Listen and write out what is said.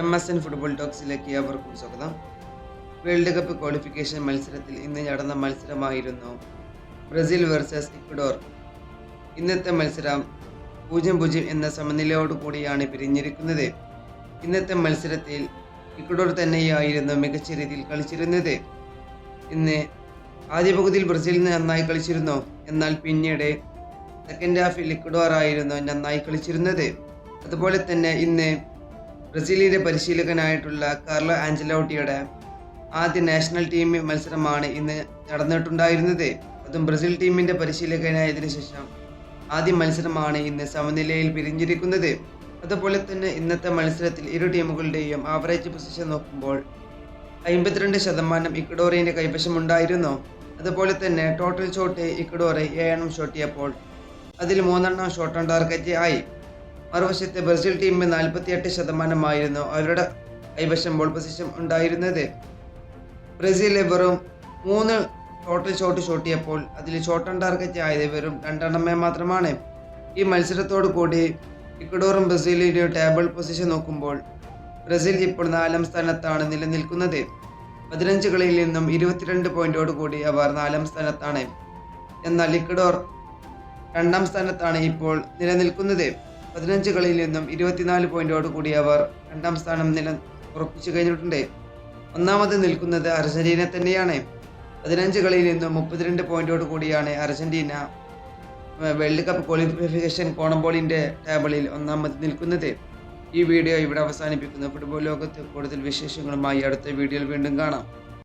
M S N football ടോക്സിലേക്ക് ഏവർക്കും സ്വാഗതം. വേൾഡ് കപ്പ് ക്വാളിഫിക്കേഷൻ മത്സരത്തിൽ ഇന്ന് നടന്ന മത്സരമായിരുന്നു ബ്രസീൽ വേഴ്സസ് ഇക്വഡോർ ഇന്നത്തെ മത്സരം പൂജ്യം പൂജ്യം എന്ന സമനിലയോടുകൂടിയാണ് പിരിഞ്ഞിരിക്കുന്നത്. ഇന്നത്തെ മത്സരത്തിൽ ഇക്വഡോർ തന്നെയായിരുന്നു മികച്ച രീതിയിൽ കളിച്ചിരുന്നത്. ഇന്ന് ആദ്യ പകുതിയിൽ ബ്രസീൽ നന്നായി കളിച്ചിരുന്നു. എന്നാൽ പിന്നീട് സെക്കൻഡ് ഹാഫിൽ ഇക്വഡോർ ആയിരുന്നു നന്നായി കളിച്ചിരുന്നത്. അതുപോലെ തന്നെ ഇന്ന് ബ്രസീലിന്റെ പരിശീലകനായിട്ടുള്ള കാർലോ ആഞ്ചലോട്ടിയുടെ ആദ്യ നാഷണൽ ടീം മത്സരമാണ് ഇന്ന് നടന്നിട്ടുണ്ടായിരുന്നത്. അതും ബ്രസീൽ ടീമിന്റെ പരിശീലകനായതിനു ശേഷം ആദ്യ മത്സരമാണ് ഇന്ന് സമനിലയിൽ പിരിഞ്ഞിരിക്കുന്നത്. അതുപോലെ തന്നെ ഇന്നത്തെ മത്സരത്തിൽ ഇരു ടീമുകളുടെയും ആവറേജ് പൊസിഷൻ നോക്കുമ്പോൾ അമ്പത്തിരണ്ട് ശതമാനം ഇക്വഡോറിന്റെ കൈവശമുണ്ടായിരുന്നു. അതുപോലെ തന്നെ ടോട്ടൽ ഷോട്ട് ഇക്വഡോറെ ഏഴെണ്ണം ഷോട്ടിയപ്പോൾ അതിൽ മൂന്നെണ്ണം ഷോട്ട് ഓൺ ടാർഗറ്റ് ആയി. മറുവശത്തെ ബ്രസീൽ ടീമിന് നാൽപ്പത്തിയെട്ട് ശതമാനമായിരുന്നു അവരുടെ കൈവശം ബോൾ പൊസിഷൻ ഉണ്ടായിരുന്നത്. ബ്രസീൽ വെറും മൂന്ന് ടോട്ടൽ ഷോട്ട് ഷോട്ടിയപ്പോൾ അതിൽ ഷോട്ട് ഓൺ ടാർഗറ്റ് ആയത് വെറും രണ്ടെണ്ണമേ മാത്രമാണ്. ഈ മത്സരത്തോടു കൂടി ഇക്വഡോറും ബ്രസീലിന്റെയും ടേബിൾ പൊസിഷൻ നോക്കുമ്പോൾ ബ്രസീൽ ഇപ്പോൾ നാലാം സ്ഥാനത്താണ് നിലനിൽക്കുന്നത്. പതിനഞ്ച് കളിയിൽ നിന്നും ഇരുപത്തിരണ്ട് പോയിന്റോട് കൂടി അവർ നാലാം സ്ഥാനത്താണ്. എന്നാൽ ഇക്വഡോർ രണ്ടാം സ്ഥാനത്താണ് ഇപ്പോൾ നിലനിൽക്കുന്നത്. പതിനഞ്ച് കളിയിൽ നിന്നും ഇരുപത്തിനാല് പോയിന്റോട് കൂടി അവർ രണ്ടാം സ്ഥാനം നില ഉറപ്പിച്ചു കഴിഞ്ഞിട്ടുണ്ട്. ഒന്നാമത് നിൽക്കുന്നത് അർജന്റീന തന്നെയാണ്. പതിനഞ്ച് കളിയിൽ നിന്നും മുപ്പത്തിരണ്ട് പോയിന്റോട് കൂടിയാണ് അർജന്റീന വേൾഡ് കപ്പ് ക്വാളിഫിക്കേഷൻ കോണംബോളിന്റെ ടേബിളിൽ ഒന്നാമത് നിൽക്കുന്നത്. ഈ വീഡിയോ ഇവിടെ അവസാനിപ്പിക്കുന്നു. ഫുട്ബോൾ ലോകത്ത് കൂടുതൽ വിശേഷങ്ങളുമായി അടുത്ത വീഡിയോയിൽ വീണ്ടും കാണാം.